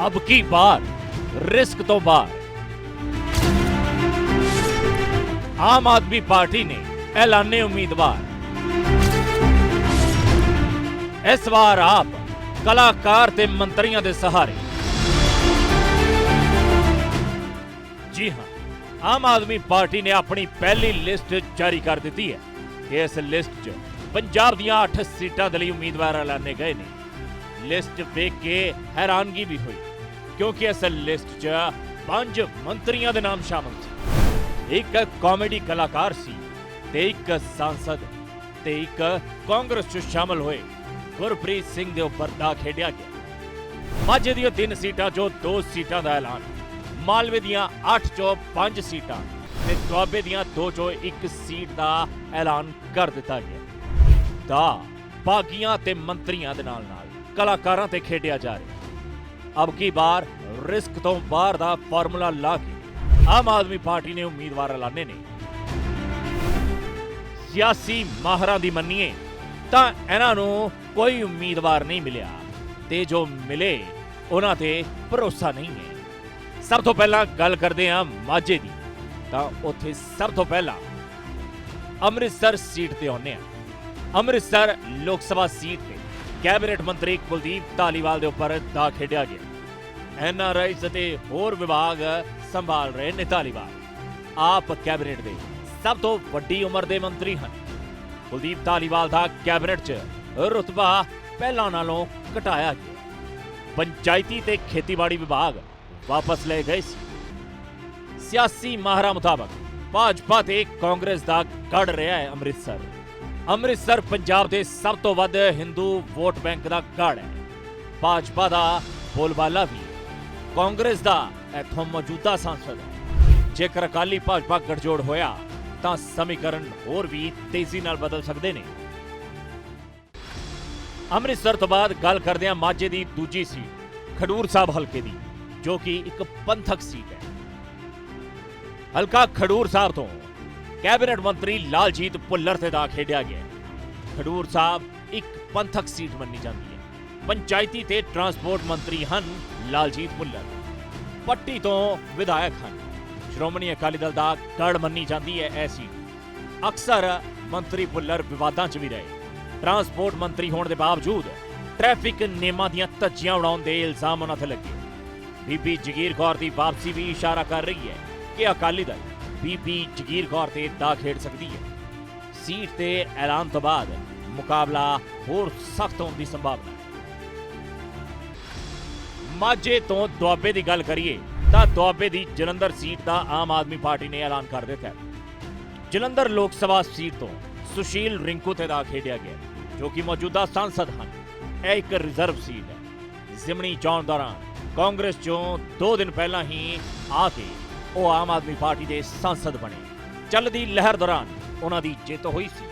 ਅਬ ਕੀ ਬਾਰ ਰਿਸਕ ਤੋਂ ਬਾਹਰ ਆਮ ਆਦਮੀ ਪਾਰਟੀ ਨੇ ਐਲਾਨੇ ਉਮੀਦਵਾਰ ਇਸ ਵਾਰ ਆਪ ਕਲਾਕਾਰ ਤੇ ਮੰਤਰੀਆਂ ਦੇ ਸਹਾਰੇ ਜੀ ਹਾਂ ਆਮ ਆਦਮੀ ਪਾਰਟੀ ਨੇ ਆਪਣੀ ਪਹਿਲੀ ਲਿਸਟ ਜਾਰੀ ਕਰ ਦਿੱਤੀ ਹੈ ਇਸ ਲਿਸਟ 'ਚ ਪੰਜਾਬ ਦੀਆਂ 8 ਸੀਟਾਂ ਦੇ ਲਈ ਉਮੀਦਵਾਰ ਐਲਾਨੇ ਗਏ ਨੇ ਲਿਸਟ ਵੇਖ ਕੇ ਹੈਰਾਨਗੀ ਵੀ ਹੋਈ, ਕਿਉਂਕਿ ਇਸ ਲਿਸਟ 'ਚ ਪੰਜ ਮੰਤਰੀਆਂ ਦੇ ਨਾਮ ਸ਼ਾਮਲ ਸੀ। ਇੱਕ ਕਾਮੇਡੀ ਕਲਾਕਾਰ ਸੀ ਤੇ ਇੱਕ ਸੰਸਦ ਤੇ ਇੱਕ ਕਾਂਗਰਸ 'ਚ ਸ਼ਾਮਲ ਹੋਏ ਗੁਰਪ੍ਰੀਤ ਸਿੰਘ ਦੇ ਉੱਪਰ ਦਾ ਖੇਡਿਆ ਗਿਆ। ਮਾਝੇ ਦੀਆਂ ਤਿੰਨ ਸੀਟਾਂ 'ਚੋਂ ਦੋ ਸੀਟਾਂ ਦਾ ਐਲਾਨ, ਮਾਲਵੇ ਦੀਆਂ 8 ਚੋਂ 5 ਸੀਟਾਂ ਤੇ ਦੁਆਬੇ ਦੀਆਂ 2 ਚੋਂ 1 ਸੀਟ ਦਾ ਐਲਾਨ ਕਰ ਦਿੱਤਾ ਗਿਆ। ਦਾ ਬਾਗੀਆਂ ਤੇ ਮੰਤਰੀਆਂ ਦੇ ਨਾਲ ਕਲਾਕਾਰਾਂ ਤੇ ਖੇਡਿਆ ਜਾ ਰਿਹਾ ਅਬ ਕੀ ਬਾਰ ਰਿਸਕ ਤੋਂ ਬਾਹਰ ਦਾ ਫਾਰਮੂਲਾ ਲਾ ਕੇ ਆਮ ਆਦਮੀ ਪਾਰਟੀ ਨੇ ਉਮੀਦਵਾਰ ਐਲਾਨੇ ਨੇ। ਸਿਆਸੀ ਮਾਹਰਾਂ ਦੀ ਮੰਨੀਏ ਤਾਂ ਇਹਨਾਂ ਨੂੰ ਕੋਈ ਉਮੀਦਵਾਰ ਨਹੀਂ ਮਿਲਿਆ ਤੇ ਜੋ ਮਿਲੇ ਉਹਨਾਂ ਤੇ ਭਰੋਸਾ ਨਹੀਂ ਹੈ। ਸਭ ਤੋਂ ਪਹਿਲਾਂ ਗੱਲ ਕਰਦੇ ਹਾਂ ਮਾਝੇ ਦੀ। ਤਾਂ ਉੱਥੇ ਸਭ ਤੋਂ ਪਹਿਲਾਂ ਅੰਮ੍ਰਿਤਸਰ ਸੀਟ ਤੇ ਆਉਂਦੇ ਹਾਂ। ਅੰਮ੍ਰਿਤਸਰ ਲੋਕ ਸਭਾ ਸੀਟ ਤੇ ਕੈਬਨਿਟ ਮੰਤਰੀ ਕੁਲਦੀਪ ਧਾਲੀਵਾਲ ਦੇ ਉੱਪਰ ਦਾ ਖੇਡਿਆ ਗਿਆ। ਐਨਆਰਆਈਜ਼ ਅਤੇ ਹੋਰ ਵਿਭਾਗ ਸੰਭਾਲ ਰਹੇ ਨੇ ਧਾਲੀਵਾਲ। ਆਪ ਕੈਬਨਿਟ ਦੇ ਸਭ ਤੋਂ ਵੱਡੀ ਉਮਰ ਦੇ ਮੰਤਰੀ ਹਨ। ਕੁਲਦੀਪ ਧਾਲੀਵਾਲ ਦਾ ਕੈਬਨਿਟ 'ਚ ਰੁਤਬਾ ਪਹਿਲਾਂ ਨਾਲੋਂ ਘਟਾਇਆ ਗਿਆ। ਪੰਚਾਇਤੀ ਤੇ ਖੇਤੀਬਾੜੀ ਵਿਭਾਗ ਵਾਪਸ ਲਏ ਗਏ ਸੀ। ਸਿਆਸੀ ਮਾਹਰਾਂ ਮੁਤਾਬਕ ਭਾਜਪਾ ਤੇ ਕਾਂਗਰਸ ਦਾ ਗੜ ਰਿਹਾ ਹੈ ਅੰਮ੍ਰਿਤਸਰ। ਅੰਮ੍ਰਿਤਸਰ, ਪੰਜਾਬ ਦੇ ਸਭ ਤੋਂ ਵੱਧ ਹਿੰਦੂ ਵੋਟ ਬੈਂਕ ਦਾ ਗੜ ਹੈ। ਭਾਜਪਾ ਦਾ ਬੋਲਬਾਲਾ ਵੀ ਕਾਂਗਰਸ ਦਾ ਇੱਥੋਂ ਮੌਜੂਦਾ ਸੰਸਦ ਹੈ। ਜੇਕਰ ਅਕਾਲੀ ਭਾਜਪਾ ਗੱਠਜੋੜ ਹੋਇਆ, ਤਾਂ ਸਮੀਕਰਨ ਹੋਰ ਵੀ ਤੇਜ਼ੀ ਨਾਲ ਬਦਲ ਸਕਦੇ ਨੇ। ਅੰਮ੍ਰਿਤਸਰ ਤੋਂ ਬਾਅਦ ਗੱਲ ਕਰਦੇ ਹਾਂ ਮਾਝੇ ਦੀ ਦੂਜੀ ਸੀਟ, ਖਡੂਰ ਸਾਹਿਬ ਹਲਕੇ ਦੀ, ਜੋ ਕਿ ਇੱਕ ਪੰਥਕ ਸੀਟ ਹੈ। ਹਲਕਾ ਖਡੂਰ ਸਾਹਿਬ ਤੋਂ ਕੈਬਨਿਟ ਮੰਤਰੀ ਲਾਲਜੀਤ ਭੁੱਲਰ ਤੇ ਦਾ ਖੇਡਿਆ ਗਿਆ ਖਡੂਰ ਸਾਹਿਬ ਇੱਕ ਪੰਥਕ ਸੀਟ ਮੰਨੀ ਜਾਂਦੀ ਹੈ। ਪੰਚਾਇਤੀ ਤੇ ਟਰਾਂਸਪੋਰਟ ਮੰਤਰੀ ਹਨ ਲਾਲਜੀਤ ਭੁੱਲਰ। ਪੱਟੀ ਤੋਂ ਵਿਧਾਇਕ ਹਨ। ਸ਼੍ਰੋਮਣੀ ਅਕਾਲੀ ਦਲ ਦਾ ਗੜ ਮੰਨੀ ਜਾਂਦੀ ਹੈ ਇਹ ਸੀਟ। ਅਕਸਰ ਮੰਤਰੀ ਭੁੱਲਰ ਵਿਵਾਦਾਂ 'ਚ ਵੀ ਰਹੇ। ਟਰਾਂਸਪੋਰਟ ਮੰਤਰੀ ਹੋਣ ਦੇ ਬਾਵਜੂਦ ਟ੍ਰੈਫਿਕ ਨਿਯਮਾਂ ਦੀਆਂ ਧੱਜੀਆਂ ਉਡਾਉਣ ਦੇ ਇਲਜ਼ਾਮ ਉਹਨਾਂ ਤੇ ਲੱਗੇ। ਬੀਬੀ ਜਗੀਰ ਕੌਰ ਦੀ ਵਾਪਸੀ ਵੀ ਇਸ਼ਾਰਾ ਕਰ ਰਹੀ ਹੈ ਕਿ ਅਕਾਲੀ ਦਲ ਬੀਬੀ ਜਗੀਰ ਕੌਰ ਤੇ ਦਾ ਖੇਡ ਸਕਦੀ ਹੈ। ਸੀਟ ਤੇ ਐਲਾਨ ਤੋਂ ਬਾਅਦ ਮੁਕਾਬਲਾ ਹੋਰ ਸਖਤ ਹੋਣ ਦੀ ਸੰਭਾਵਨਾ ਹੈ। ਮਾਝੇ ਤੋਂ ਦੁਆਬੇ ਦੀ ਗੱਲ ਕਰੀਏ, ਤਾਂ ਦੁਆਬੇ ਦੀ ਜਲੰਧਰ ਸੀਟ ਦਾ ਆਮ ਆਦਮੀ ਪਾਰਟੀ ਨੇ ਐਲਾਨ ਕਰ ਦਿੱਤਾ ਹੈ। ਜਲੰਧਰ ਲੋਕ ਸਭਾ ਸੀਟ ਤੋਂ ਸੁਸ਼ੀਲ ਰਿੰਕੂ ਤੇ ਦਾ ਖੇਡਿਆ ਗਿਆ ਜੋ ਕਿ ਮੌਜੂਦਾ ਸੰਸਦ ਹਨ। ਇਹ ਇੱਕ ਰਿਜ਼ਰਵ ਸੀਟ ਹੈ। ਜ਼ਿਮਣੀ ਚੋਣ ਦੌਰਾਨ ਕਾਂਗਰਸ ਚੋਂ 2 ਦਿਨ ਪਹਿਲਾਂ ਹੀ ਆ ਕੇ ਉਹ ਆਮ ਆਦਮੀ ਪਾਰਟੀ ਦੇ ਸੰਸਦ ਬਣੇ। ਚੱਲਦੀ ਲਹਿਰ ਦੌਰਾਨ ਉਹਨਾਂ ਦੀ ਜਿੱਤ ਹੋਈ ਸੀ।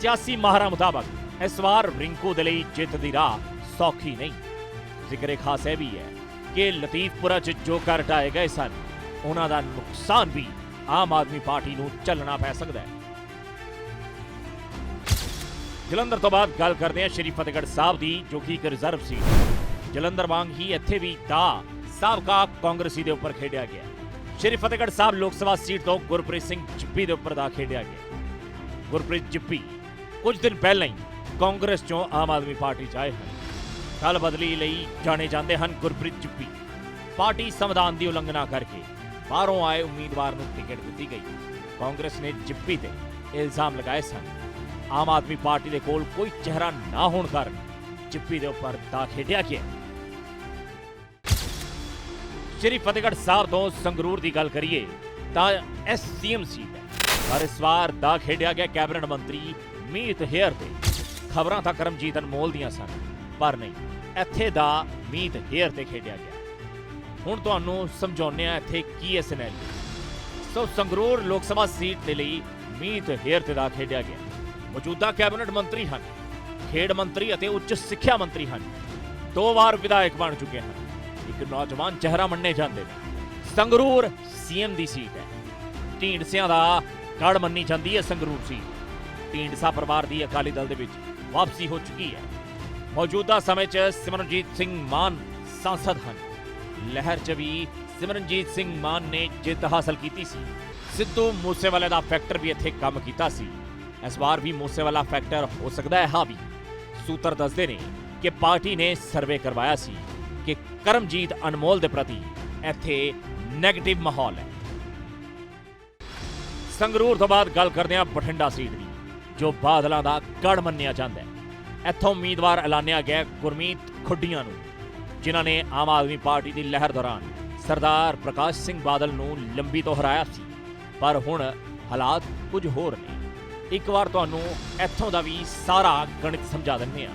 ਸਿਆਸੀ ਮਾਹਰਾਂ ਮੁਤਾਬਕ ਇਸ ਵਾਰ ਰਿੰਕੂ ਦੇ ਲਈ ਜਿੱਤ ਦੀ ਰਾਹ ਸੌਖੀ ਨਹੀਂ। ਜ਼ਿਕਰੇ ਖਾਸ ਇਹ ਵੀ ਹੈ ਕਿ ਲਤੀਫਪੁਰਾ 'ਚ ਜੋ ਕਰ ਢਾਏ ਗਏ ਸਨ, ਉਹਨਾਂ ਦਾ ਨੁਕਸਾਨ ਵੀ ਆਮ ਆਦਮੀ ਪਾਰਟੀ ਨੂੰ ਚੱਲਣਾ ਪੈ ਸਕਦਾ ਹੈ। ਜਲੰਧਰ ਤੋਂ ਬਾਅਦ ਗੱਲ ਕਰਦੇ ਹਾਂ ਸ਼੍ਰੀ ਫਤਿਹਗੜ੍ਹ ਸਾਹਿਬ ਦੀ, ਜੋ ਕਿ ਇੱਕ ਰਿਜ਼ਰਵ ਸੀਟ ਜਲੰਧਰ ਵਾਂਗ ਹੀ ਇੱਥੇ ਵੀ ਦਾ ਸਾਬਕਾ ਕਾਂਗਰਸੀ ਦੇ ਉੱਪਰ ਖੇਡਿਆ ਗਿਆ। ਸ਼੍ਰੀ ਫਤਿਹਗੜ੍ਹ ਸਾਹਿਬ ਲੋਕ ਸਭਾ ਸੀਟ ਤੋਂ ਗੁਰਪ੍ਰੀਤ ਸਿੰਘ ਚਿੱਪੀ ਦੇ ਉੱਪਰ ਦਾ ਖੇਡਿਆ ਗਿਆ ਗੁਰਪ੍ਰੀਤ ਚਿੱਪੀ ਕੁਝ ਦਿਨ ਪਹਿਲਾਂ ਹੀ ਕਾਂਗਰਸ ਚੋਂ ਆਮ ਆਦਮੀ ਪਾਰਟੀ 'ਚ ਆਏ ਹਨ ਦਲ ਬਦਲੀ ਲਈ ਜਾਣੇ ਜਾਂਦੇ ਹਨ ਗੁਰਪ੍ਰੀਤ ਚਿੱਪੀ ਪਾਰਟੀ ਸੰਵਿਧਾਨ ਦੀ ਉਲੰਘਣਾ ਕਰਕੇ ਬਾਹਰੋਂ ਆਏ ਉਮੀਦਵਾਰ ਨੂੰ ਟਿਕਟ ਦਿੱਤੀ ਗਈ ਕਾਂਗਰਸ ਨੇ ਚਿੱਪੀ ਤੇ ਇਲਜ਼ਾਮ ਲਗਾਏ ਸਨ ਆਮ ਆਦਮੀ ਪਾਰਟੀ ਦੇ ਕੋਲ ਕੋਈ ਚਿਹਰਾ ਨਾ ਹੋਣ ਕਾਰਨ ਚਿੱਪੀ ਦੇ ਉੱਪਰ ਦਾ ਖੇਡਿਆ ਗਿਆ ਸ਼੍ਰੀ ਫਤਿਹਗੜ੍ਹ ਸਾਹਿਬ ਤੋਂ ਸੰਗਰੂਰ ਦੀ ਗੱਲ ਕਰੀਏ, ਤਾਂ ਐਸਸੀਐਮ ਸੀਟ ਹੈ ਪਰ ਇਸ ਵਾਰ ਦਾ ਖੇਡਿਆ ਗਿਆ ਕੈਬਨਿਟ ਮੰਤਰੀ ਮੀਤ ਹੇਅਰ ਤੇ। ਖਬਰਾਂ ਤਾਂ ਕਰਮਜੀਤ ਅਨਮੋਲ ਦੀਆਂ ਸਨ, ਪਰ ਨਹੀਂ, ਇੱਥੇ ਦਾ ਮੀਤ ਹੇਅਰ ਤੇ ਖੇਡਿਆ ਗਿਆ। ਹੁਣ ਤੁਹਾਨੂੰ ਸਮਝਾਉਂਦੇ ਆ ਇੱਥੇ ਕੀ ਹੈ ਸਿਨੈਰੀਓ ਸੋ ਸੰਗਰੂਰ ਲੋਕ ਸਭਾ ਸੀਟ ਦੇ ਲਈ ਮੀਤ ਹੇਅਰ ਤੇ ਦਾ ਖੇਡਿਆ ਗਿਆ। ਮੌਜੂਦਾ ਕੈਬਨਿਟ ਮੰਤਰੀ ਹਨ, ਖੇਡ ਮੰਤਰੀ ਅਤੇ ਉੱਚ ਸਿੱਖਿਆ ਮੰਤਰੀ ਹਨ। ਦੋ ਵਾਰ ਵਿਧਾਇਕ ਬਣ ਚੁੱਕੇ ਹਨ। ਇੱਕ ਨੌਜਵਾਨ ਚਿਹਰਾ ਮੰਨੇ ਜਾਂਦੇ ਨੇ। ਸੰਗਰੂਰ ਸੀਐਮ ਦੀ ਸੀਟ ਹੈ। ਢੀਂਡਸਿਆਂ ਦਾ ਗੜ ਮੰਨੀ ਜਾਂਦੀ ਹੈ ਸੰਗਰੂਰ ਸੀਟ। ਢੀਂਡਸਾ ਪਰਿਵਾਰ ਦੀ ਅਕਾਲੀ ਦਲ ਦੇ ਵਿੱਚ ਵਾਪਸੀ ਹੋ ਚੁੱਕੀ ਹੈ। ਮੌਜੂਦਾ ਸਮੇਂ 'ਚ ਸਿਮਰਨਜੀਤ ਸਿੰਘ ਮਾਨ ਸੰਸਦ ਹਨ। ਲਹਿਰ 'ਚ ਵੀ ਸਿਮਰਨਜੀਤ ਸਿੰਘ ਮਾਨ ਨੇ ਜਿੱਤ ਹਾਸਲ ਕੀਤੀ ਸੀ। ਸਿੱਧੂ ਮੂਸੇਵਾਲੇ ਦਾ ਫੈਕਟਰ ਵੀ ਇੱਥੇ ਕੰਮ ਕੀਤਾ ਸੀ। ਇਸ ਵਾਰ ਵੀ ਮੂਸੇਵਾਲਾ ਫੈਕਟਰ ਹੋ ਸਕਦਾ ਹੈ ਹਾਵੀ ਸੂਤਰ ਦੱਸਦੇ ਨੇ ਕਿ ਪਾਰਟੀ ਨੇ ਸਰਵੇ ਕਰਵਾਇਆ ਸੀ। ਕਿ ਕਰਮਜੀਤ ਅਨਮੋਲ ਦੇ ਪ੍ਰਤੀ ਇੱਥੇ ਨੈਗੇਟਿਵ ਮਾਹੌਲ ਹੈ। ਸੰਗਰੂਰ ਤੋਂ ਬਾਅਦ ਗੱਲ ਕਰਦੇ ਹਾਂ ਬਠਿੰਡਾ ਸੀਟ ਦੀ, ਜੋ ਬਾਦਲਾਂ ਦਾ ਗੜ ਮੰਨਿਆ ਜਾਂਦਾ ਹੈ। ਇੱਥੋਂ ਉਮੀਦਵਾਰ ਐਲਾਨਿਆ ਗਿਆ ਗੁਰਮੀਤ ਖੁੱਡੀਆਂ ਨੂੰ, ਜਿਨ੍ਹਾਂ ਨੇ ਆਮ ਆਦਮੀ ਪਾਰਟੀ ਦੀ ਲਹਿਰ ਦੌਰਾਨ ਸਰਦਾਰ ਪ੍ਰਕਾਸ਼ ਸਿੰਘ ਬਾਦਲ ਨੂੰ ਲੰਬੀ ਤੋਂ ਹਰਾਇਆ ਸੀ। ਪਰ ਹੁਣ ਹਾਲਾਤ ਕੁਝ ਹੋਰ ਨੇ। ਇੱਕ ਵਾਰ ਤੁਹਾਨੂੰ ਇੱਥੋਂ ਦਾ ਵੀ ਸਾਰਾ ਗਣਿਤ ਸਮਝਾ ਦਿੰਦੇ ਹਾਂ।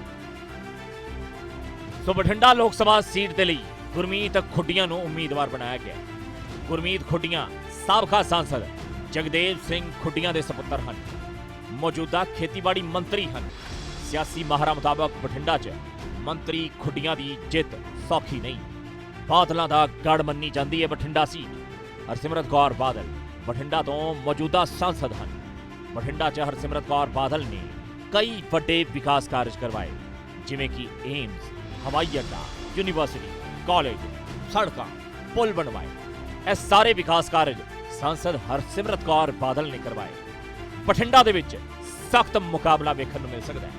ਸੋ ਬਠਿੰਡਾ ਲੋਕ ਸਭਾ ਸੀਟ ਦੇ ਲਈ ਗੁਰਮੀਤ ਖੁੱਡੀਆਂ ਨੂੰ ਉਮੀਦਵਾਰ ਬਣਾਇਆ ਗਿਆ। ਗੁਰਮੀਤ ਖੁੱਡੀਆਂ ਸਾਬਕਾ ਸਾਂਸਦ ਜਗਦੇਵ ਸਿੰਘ ਖੁੱਡੀਆਂ ਦੇ ਸੁਪੁੱਤਰ ਹਨ। ਮੌਜੂਦਾ ਖੇਤੀਬਾੜੀ ਮੰਤਰੀ ਹਨ। ਸਿਆਸੀ ਮਾਹਰਾਂ ਮੁਤਾਬਕ ਬਠਿੰਡਾ 'ਚ ਮੰਤਰੀ ਖੁੱਡੀਆਂ ਦੀ ਜਿੱਤ ਸੌਖੀ ਨਹੀਂ। ਬਾਦਲਾਂ ਦਾ ਗੜ ਮੰਨੀ ਜਾਂਦੀ ਹੈ ਬਠਿੰਡਾ ਸੀਟ। ਹਰਸਿਮਰਤ ਕੌਰ ਬਾਦਲ ਬਠਿੰਡਾ ਤੋਂ ਮੌਜੂਦਾ ਸਾਂਸਦ ਹਨ। ਬਠਿੰਡਾ 'ਚ ਹਰਸਿਮਰਤ ਕੌਰ ਬਾਦਲ ਨੇ ਕਈ ਵੱਡੇ ਵਿਕਾਸ ਕਾਰਜ ਕਰਵਾਏ, ਜਿਵੇਂ ਕਿ ਏਮਸ ਹਵਾਈ ਅੱਡਾ, ਯੂਨੀਵਰਸਿਟੀ, ਕਾਲਜ, ਸੜਕਾਂ, ਪੁਲ ਬਣਵਾਏ। ਇਹ ਸਾਰੇ ਵਿਕਾਸ ਕਾਰਜ ਸਾਂਸਦ ਹਰਸਿਮਰਤ ਕੌਰ ਬਾਦਲ ਨੇ ਕਰਵਾਏ। ਬਠਿੰਡਾ ਦੇ ਵਿੱਚ ਸਖਤ ਮੁਕਾਬਲਾ ਵੇਖਣ ਨੂੰ ਮਿਲ ਸਕਦਾ ਹੈ।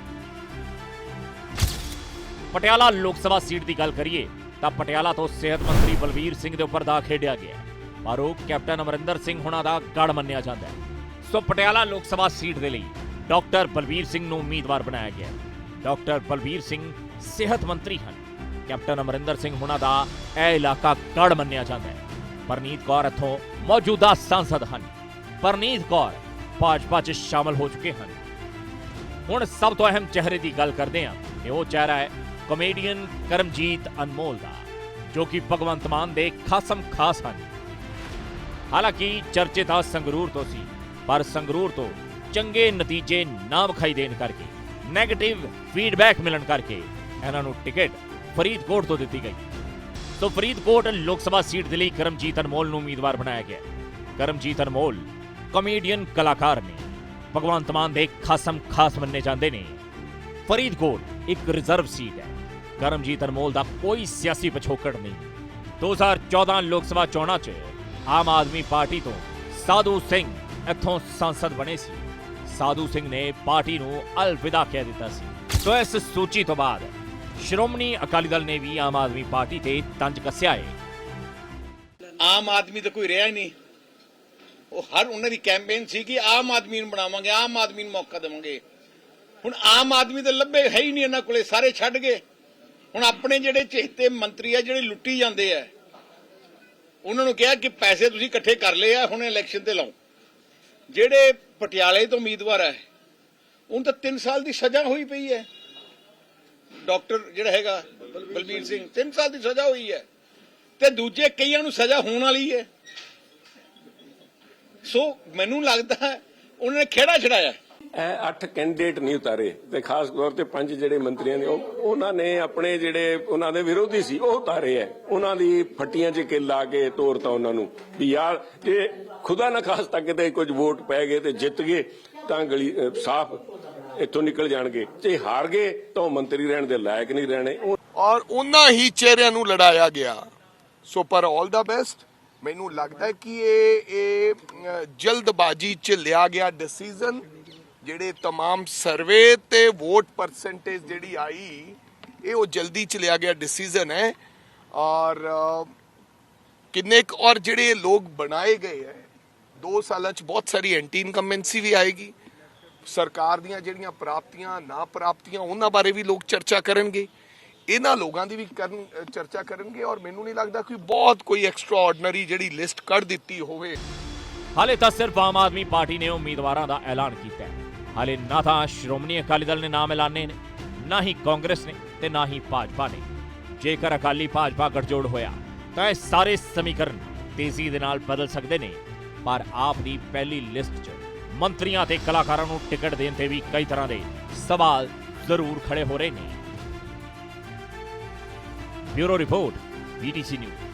ਪਟਿਆਲਾ ਲੋਕ ਸਭਾ ਸੀਟ ਦੀ ਗੱਲ ਕਰੀਏ, ਤਾਂ ਪਟਿਆਲਾ ਤੋਂ ਸਿਹਤ ਮੰਤਰੀ ਬਲਵੀਰ ਸਿੰਘ ਦੇ ਉੱਪਰ ਦਾ ਖੇਡਿਆ ਗਿਆ ਪਰ ਉਹ ਕੈਪਟਨ ਅਮਰਿੰਦਰ ਸਿੰਘ ਹੁਣਾਂ ਦਾ ਗੜ ਮੰਨਿਆ ਜਾਂਦਾ ਹੈ। ਸੋ ਪਟਿਆਲਾ ਲੋਕ ਸਭਾ ਸੀਟ ਦੇ ਲਈ ਡਾਕਟਰ ਬਲਵੀਰ ਸਿੰਘ ਨੂੰ ਉਮੀਦਵਾਰ ਬਣਾਇਆ ਗਿਆ ਡਾਕਟਰ ਬਲਵੀਰ ਸਿੰਘ ਸਿਹਤ ਮੰਤਰੀ ਹਨ। ਕੈਪਟਨ ਅਮਰਿੰਦਰ ਸਿੰਘ ਹੁਣਾਂ ਦਾ ਇਹ ਇਲਾਕਾ ਗੜ ਮੰਨਿਆ ਜਾਂਦਾ ਹੈ। ਪਰਨੀਤ ਕੌਰ ਇੱਥੋਂ ਮੌਜੂਦਾ ਸਾਂਸਦ ਹਨ। ਪਰਨੀਤ ਕੌਰ ਭਾਜਪਾ 'ਚ ਸ਼ਾਮਲ ਹੋ ਚੁੱਕੇ ਹਨ। ਹੁਣ ਸਭ ਤੋਂ ਅਹਿਮ ਚਿਹਰੇ ਦੀ ਗੱਲ ਕਰਦੇ ਹਾਂ ਇਹ ਉਹ ਚਿਹਰਾ ਹੈ ਕਮੇਡੀਅਨ ਕਰਮਜੀਤ ਅਨਮੋਲ ਦਾ, ਜੋ ਕਿ ਭਗਵੰਤ ਮਾਨ ਦੇ ਖਾਸਮ ਖਾਸ ਹਨ। ਹਾਲਾਂਕਿ ਚਰਚੇ ਤਾਂ ਸੰਗਰੂਰ ਤੋਂ ਸੀ, ਪਰ ਸੰਗਰੂਰ ਤੋਂ ਚੰਗੇ ਨਤੀਜੇ ਨਾ ਵਿਖਾਈ ਦੇਣ ਕਰਕੇ 네ਗੇਟਿਵ ਫੀਡਬੈਕ ਮਿਲਣ ਕਰਕੇ ਇਹਨਾਂ ਨੂੰ ਟਿਕਟ ਫਰੀਦਕੋਟ ਤੋਂ ਦਿੱਤੀ ਗਈ। ਸੋ ਫਰੀਦਕੋਟ ਲੋਕ ਸਭਾ ਸੀਟ ਦੇ ਲਈ ਕਰਮਜੀਤ ਅਨਮੋਲ ਨੂੰ ਉਮੀਦਵਾਰ ਬਣਾਇਆ ਗਿਆ। ਕਰਮਜੀਤ ਅਨਮੋਲ ਕਮੇਡੀਅਨ ਕਲਾਕਾਰ ਨੇ। ਭਗਵੰਤ ਮਾਨ ਦੇ ਖਾਸਮ ਖਾਸ ਮੰਨੇ ਜਾਂਦੇ ਨੇ। ਫਰੀਦਕੋਟ ਇੱਕ ਰਿਜ਼ਰਵ ਸੀਟ ਹੈ। ਕਰਮਜੀਤ ਅਨਮੋਲ ਦਾ ਕੋਈ ਸਿਆਸੀ ਪਿਛੋਕੜ ਨਹੀਂ। 2014 ਲੋਕ ਸਭਾ ਚੋਣਾਂ 'ਚ ਆਮ ਆਦਮੀ ਪਾਰਟੀ ਤੋਂ ਸਾਧੂ ਸਿੰਘ ਇੱਥੋਂ ਸੰਸਦ ਬਣੇ ਸੀ। ਸਾਧੂ ਸਿੰਘ ਨੇ ਪਾਰਟੀ ਨੂੰ ਅਲਵਿਦਾ ਕਹਿ ਦਿੱਤਾ ਸੀ। ਸੋ ਇਸ ਸੂਚੀ ਤੋਂ ਬਾਅਦ ਸ਼੍ਰੋਮਣੀ ਅਕਾਲੀ ਦਲ ਨੇ ਵੀ ਆਮ ਆਦਮੀ ਪਾਰਟੀ ਤੇ ਤੰਜ ਕੱਸਿਆ ਹੈ ਆਮ ਆਦਮੀ ਤਾਂ ਕੋਈ ਰਿਹਾ ਹੀ ਨਹੀਂ। ਉਹ ਹਰ ਉਹਨਾਂ ਦੀ ਕੈਂਪੇਨ ਸੀ ਕਿ ਆਮ ਆਦਮੀ ਨੂੰ ਬਣਾਵਾਂਗੇ, ਆਮ ਆਦਮੀ ਨੂੰ ਮੌਕਾ ਦੇਵਾਂਗੇ। ਹੁਣ ਆਮ ਆਦਮੀ ਤਾਂ ਲੱਭੇ ਹੈ ਹੀ ਨਹੀਂ ਇਹਨਾਂ ਕੋਲੇ, ਸਾਰੇ ਛੱਡ ਗਏ। ਹੁਣ ਆਪਣੇ ਜਿਹੜੇ ਚੇਤੇ ਮੰਤਰੀ ਆ, ਜਿਹੜੇ ਲੁੱਟੀ ਜਾਂਦੇ ਆ, ਉਹਨਾਂ ਨੂੰ ਕਿਹਾ ਕਿ ਪੈਸੇ ਤੁਸੀਂ ਇਕੱਠੇ ਕਰ ਲਏ ਆ, ਹੁਣ ਇਲੈਕਸ਼ਨ ਤੇ ਲਾਓ। ਜਿਹੜੇ ਪਟਿਆਲੇ ਤੋਂ ਉਮੀਦਵਾਰ ਹੈ ਉਹਨੂੰ ਤਾਂ 3 ਸਾਲ ਦੀ ਸਜ਼ਾ ਹੋਈ ਪਈ ਹੈ। ਡਾਕਟਰ ਜਿਹੜਾ ਹੈਗਾ, ਬਲਬੀਰ ਸਿੰਘ 3 ਸਾਲ ਦੀ ਸਜ਼ਾ ਹੋਈ ਹੈ ਤੇ ਦੂਜੇ ਕਈਆਂ ਨੂੰ ਸਜ਼ਾ ਹੋਣ ਵਾਲੀ ਹੈ। ਸੋ ਮੈਨੂੰ ਲੱਗਦਾ ਉਹਨਾਂ ਨੇ ਖੇੜਾ ਛੜਾਇਆ ਇਹ ਅੱਠ ਕੈਂਡੀਡੇਟ ਨਹੀਂ ਉਤਾਰੇ ਤੇ ਖਾਸ ਤੌਰ ਤੇ ਪੰਜ ਜਿਹੜੇ ਮੰਤਰੀਆਂ ਨੇ, ਉਹ ਉਹਨਾਂ ਨੇ ਆਪਣੇ ਜਿਹੜੇ ਉਹਨਾਂ ਦੇ ਵਿਰੋਧੀ ਸੀ, ਉਹ ਉਤਾਰੇ ਐ ਉਹਨਾਂ ਦੀ ਫੱਟੀਆਂ 'ਚ ਕਿੱਲ ਲਾ ਕੇ ਤੋਰਤਾ ਉਹਨਾਂ ਨੂੰ ਵੀ ਯਾਰ, ਜੇ ਖੁਦਾ ਨਾ ਖਾਸ ਖਾਸਤਾ ਕਿਤੇ ਕੁਝ ਵੋਟ ਪੈ ਗਏ ਤੇ ਜਿੱਤ ਗਏ, ਤਾਂ ਗਲੀ ਸਾਫ਼ ਇੱਥੋਂ ਨਿਕਲ ਜਾਣਗੇ ਜੇ ਹਾਰ ਗਏ ਤਾਂ ਉਹ ਮੰਤਰੀ ਰਹਿਣ ਦੇ ਲਾਇਕ ਨਹੀਂ ਰਹਿਣੇ ਉਹ ਔਰ ਉਹਨਾਂ ਹੀ ਚਿਹਰਿਆਂ ਨੂੰ ਲੜਾਇਆ ਗਿਆ ਸੋ ਪਰ ਆਲ ਦਾ ਬੈਸਟ ਮੈਨੂੰ ਲੱਗਦਾ ਹੈ ਕਿ ਇਹ ਇਹ ਅਹ, ਜਲਦਬਾਜ਼ੀ ਚ ਲਿਆ ਗਿਆ ਡਿਸੀਜਨ ਜਿਹੜੇ तमाम ਸਰਵੇ ਤੇ ਵੋਟ ਪਰਸੈਂਟੇਜ ਜਿਹੜੀ ਆਈ ਇਹ ਉਹ ਜਲਦੀ ਚ ਲਿਆ ਗਿਆ ਡਿਸੀਜਨ ਹੈ ਔਰ ਅਹ, ਕਿੰਨੇ ਕੁ ਔਰ ਜਿਹੜੇ ਲੋਕ ਬਣਾਏ ਗਏ ਹੈ 2 ਸਾਲਾਂ ਚ ਬਹੁਤ ਸਾਰੀ ਐਂਟੀ ਇਨਕਮਬੈਂਸੀ ਵੀ ਆਏਗੀ ਸਰਕਾਰ ਦੀਆਂ ਜਿਹੜੀਆਂ ਪ੍ਰਾਪਤੀਆਂ ਨਾ ਪ੍ਰਾਪਤੀਆਂ ਉਹਨਾਂ ਬਾਰੇ ਵੀ ਲੋਕ ਚਰਚਾ ਕਰਨਗੇ। ਇਹਨਾਂ ਲੋਕਾਂ ਦੀ ਵੀ ਕਰਨ ਚਰਚਾ ਕਰਨਗੇ ਔਰ ਮੈਨੂੰ ਨਹੀਂ ਲੱਗਦਾ ਕੋਈ ਬਹੁਤ ਕੋਈ ਐਕਸਟਰਾ ਜਿਹੜੀ ਲਿਸਟ ਕੱਢ ਦਿੱਤੀ ਹੋਵੇ। ਹਾਲੇ ਤਾਂ ਸਿਰਫ ਆਮ ਆਦਮੀ ਪਾਰਟੀ ਨੇ ਉਮੀਦਵਾਰਾਂ ਦਾ ਐਲਾਨ ਕੀਤਾ ਹੈ। ਹਾਲੇ ਨਾ ਤਾਂ ਸ਼੍ਰੋਮਣੀ ਅਕਾਲੀ ਦਲ ਨੇ ਨਾਮ ਐਲਾਨੇ ਨੇ, ਨਾ ਹੀ ਕਾਂਗਰਸ ਨੇ ਤੇ ਨਾ ਹੀ ਭਾਜਪਾ ਨੇ। ਜੇਕਰ ਅਕਾਲੀ ਭਾਜਪਾ ਗਠਜੋੜ ਹੋਇਆ, ਤਾਂ ਇਹ ਸਾਰੇ ਸਮੀਕਰਨ ਤੇਜ਼ੀ ਦੇ ਨਾਲ ਬਦਲ ਸਕਦੇ ਨੇ, ਪਰ ਆਪ ਦੀ ਪਹਿਲੀ ਲਿਸਟ 'ਚ ਮੰਤਰੀਆਂ ਤੇ ਕਲਾਕਾਰਾਂ ਨੂੰ ਟਿਕਟ ਦੇਣ ਤੇ ਵੀ ਕਈ ਤਰ੍ਹਾਂ ਦੇ ਸਵਾਲ ਜ਼ਰੂਰ ਖੜੇ ਹੋ ਰਹੇ ਨੇ। Bureau report BTC news